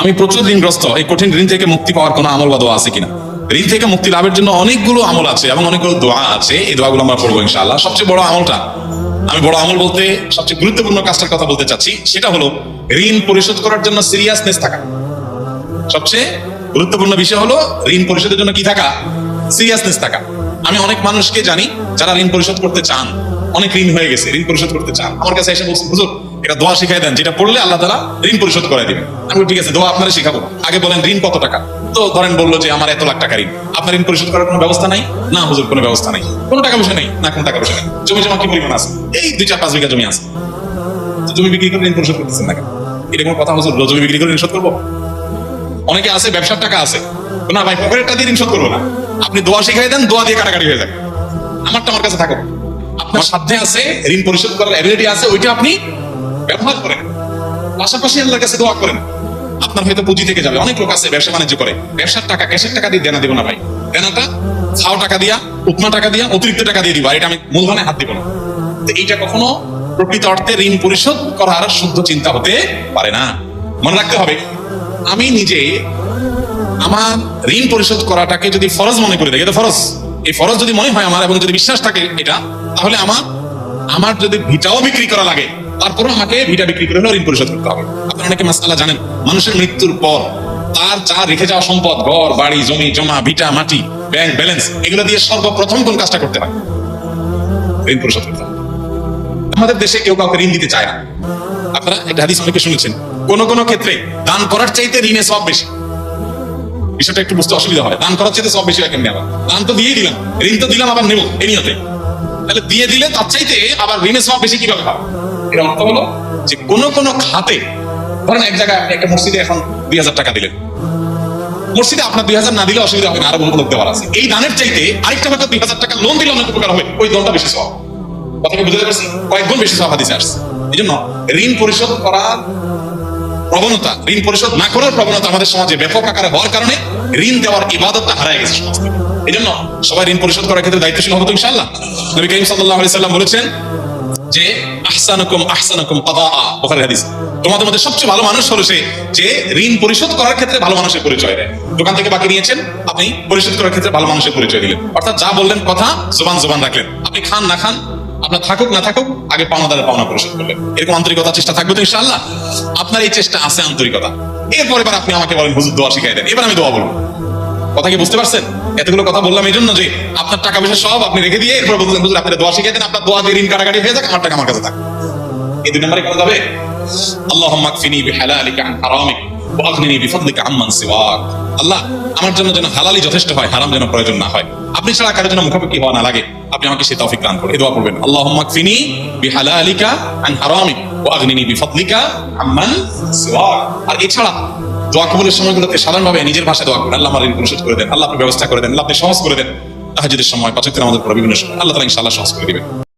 আমি প্রচুর ঋণগ্রস্ত। এই কঠিন ঋণ থেকে মুক্তি পাওয়ার কোনো আমল বা দোয়া আছে কিনা? ঋণ থেকে মুক্তি লাভের জন্য অনেকগুলো আমল আছে এবং অনেকগুলো দোয়া আছে। এই দোয়াগুলো আমরা পড়ব ইনশাআল্লাহ। সবচেয়ে বড় আমলটা, আমি বড় আমল বলতে সবচেয়ে গুরুত্বপূর্ণ কাজটার কথা বলতে চাচ্ছি, সেটা হলো ঋণ পরিশোধ করার জন্য সিরিয়াসনেস থাকা। সবচেয়ে গুরুত্বপূর্ণ বিষয় হলো ঋণ পরিশোধের জন্য কি থাকা? সিরিয়াসনেস থাকা। আমি অনেক মানুষকে জানি যারা ঋণ পরিশোধ করতে চান। অনেক ঋণ হয়ে গেছে, ঋণ পরিশোধ করতে চান। আমার কাছে এসে বলছেন হুজুর, এটা দোয়া শিখাই দেন, যেটা পড়লে আল্লাহ তালা ঋণ পরিশোধ করে দিবেন। আমি ঠিক আছে, দোয়া আপনারা শিখাবো। আগে বলেন, ঋণ কত টাকা? তো ধরেন বলল যে, আমার এত লাখ টাকা ঋণ। আপনার ঋণ পরিশোধ করার কোনো ব্যবস্থা নাই? না হুজুর, কোনো ব্যবস্থা নাই। কোনো টাকা পয়সা নেই? না, কোনো টাকা পয়সা নেই। জমি জমা কি পরিমাণ আছে? এই দুই চার পাঁচ বিঘা জমি আছে। জমি বিক্রি করে ঋণ পরিশোধ করতেছেন না এটা কোনো কথা, হুজুর? জমি বিক্রি করে ঋণ শোধ করব? অনেকে আছে, ব্যবসার টাকা আছে। না ভাই, পকেটের টাকা দিয়ে ঋণ শোধ করব না। আপনি দোয়া শিখাই দেন, দোয়া দিয়ে কাটাকাটি হয়ে যায় আমারটা আমার কাছে থাকো। আপনার সাধ্যে আছে, ঋণ পরিশোধ করার এবিলিটি আছে, ওইটা আপনি ব্যবহার করেন। পাশাপাশি আল্লাহর কাছে দোয়া করেন। আপনার হয়তো পুঁজি থেকে যাবে। অনেক লোক আছে, ব্যবসা বাণিজ্য করে। ব্যবসার টাকা, ক্যাশের টাকা দিয়ে দেনা দিব না ভাই। দেনাটা ছাও টাকা দিয়া, উপমা টাকা দিয়া, অতিরিক্ত টাকা দিয়ে দিব। আর এটা আমি মূলধনে হাত দিব না। তো এইটা কখনো প্রকৃত অর্থে ঋণ পরিশোধ করার শুদ্ধ চিন্তা হতে পারে না। মনে রাখতে হবে, আমি নিজে আমার ঋণ পরিশোধ করাটাকে যদি ফরজ মনে করে, দেখি এটা ফরজ। এই ফরজ যদি মনে হয় আমার এবং যদি বিশ্বাস থাকে এটা, তাহলে আমার আমার যদি ভিটাও বিক্রি করা লাগে তারপরে আমাকে ভিটা বিক্রি করে হলেও ঋণ পরিশোধ করতে হবে। আপনারা অনেকে মাসালা জানেন, মানুষের মৃত্যুর পর তার যা রেখে যাওয়া সম্পদ, ঘর, বাড়ি, জমি, জমা, ভিটা, মাটি, ব্যাংক ব্যালেন্স, এগুলো দিয়ে সর্বপ্রথম কোন কাজটা করতে হয়? ঋণ পরিশোধ করতে আমাদের দেশে কেউ কাউকে ঋণ দিতে চায় না। আপনারা একটা হাদিস অনেকে শুনেছেন, কোন কোন ক্ষেত্রে দান করার চাইতে ঋণে সব বেশি। বিষয়টা একটু বুঝতে অসুবিধা হয়। দান করার চাইতে সব বেশি কেমনি আবার? দান তো দিয়েই দিলাম। ঋণ তো দিলাম, আবার নেব। এই নিয়তে। তাহলে দিয়ে দিলে তার চাইতে আবার ঋণে সব বেশি কীভাবে হবে এর অর্থ হলো যে কোন কোন খাতে, ধরেন এক জায়গায় আপনি একটা মসজিদে এখন দুই হাজার টাকা দিলেন। মসজিদে আপনার দুই হাজার না দিলে অসুবিধা হবে না, আরও বহু লোক দেওয়ার আছে। এই দানের চাইতে আরেকটা হয়তো দুই হাজার টাকা লোন দিলে অনেক উপকার হবে। ওই দলটা বেশি সব কথাকে বুঝতে পারছি কয়েকগুণ বেশি সব হাদিসে আসছে। এই জন্য ঋণ পরিশোধ করার প্রবণতা, ঋণ পরিশোধ না করার প্রবণতা আমাদের সমাজে ব্যাপক আকারে হওয়ার কারণে ঋণ দেওয়ার ইবাদতটা হারায় গেছে এই জন্য সবাই ঋণ পরিশোধ করার ক্ষেত্রে দায়িত্বশীল হবে তো ইনশাআল্লাহ। নবী করিম আলাইহি সাল্লাম বলেছেন যে, আহসানুকুম আহসানুকুম হাদিস। তোমাদের মধ্যে সবচেয়ে ভালো মানুষ হলো সে যে ঋণ পরিশোধ করার ক্ষেত্রে ভালো মানুষের পরিচয় দেয়। দোকান থেকে বাকি নিয়েছেন, আপনি পরিশোধ করার ক্ষেত্রে ভালো মানুষের পরিচয় দিলেন। অর্থাৎ যা বললেন কথা জবান জবান রাখলেন। আপনি খান, না খান আপনার থাকুক, না থাকুক, আগে পাওনাদারের পাওনা পরিশোধ করলেন এরকম আন্তরিকতা চেষ্টা থাকবে তো ইনশাআল্লাহ। আপনার এই চেষ্টা আছে আন্তরিকতা। এরপর এবার আপনি আমাকে বলেন হুজুর দোয়া শিখাই দেন। এবার আমি দোয়া বলব। কথা কি বুঝতে পারছেন? এতগুলো কথা বললাম এই জন্য যে আপনার টাকা পয়সা সব আপনি রেখে দিয়ে এরপর বলতেন হুজুর আপনি দোয়া শিখাই দেন, আপনার দোয়া দিয়ে ঋণ কাটাকাটি হয়ে যাক, আমার টাকা আমার কাছে থাক। এই দুই নম্বরে করা যাবে আল্লাহুম্মা কফিনি বিহালালিকা আন হারামিক ওয়া আগনিনি বিফদলিকা আম্মান সিওয়াক। আল্লাহ, আমার জন্য যেন হালালি যথেষ্ট হয়, হারাম যেন প্রয়োজন না হয়। আপনি ছাড়া কারোর জন্য মুখাপেক্ষি হওয়া না লাগে। আপনি আমাকে সে তফিক দান করে দোয়া করবেন আল্লাহ মাকফিনি বিহালা আলিকা আন ও আগ্নিনি আম্মান আর এছাড়া দোয়া কবুলের সময়গুলোতে সাধারণভাবে নিজের ভাষায় দোয়া করেন। আল্লাহ আমার ঋণ করে দেন। আল্লাহ আপনি ব্যবস্থা করে দেন। আল্লাহ আপনি সহজ করে দেন। তাহাজুদের সময় পাঁচাত্তর আমাদের পর বিভিন্ন সময়। আল্লাহ তালা সহজ করে দিবেন।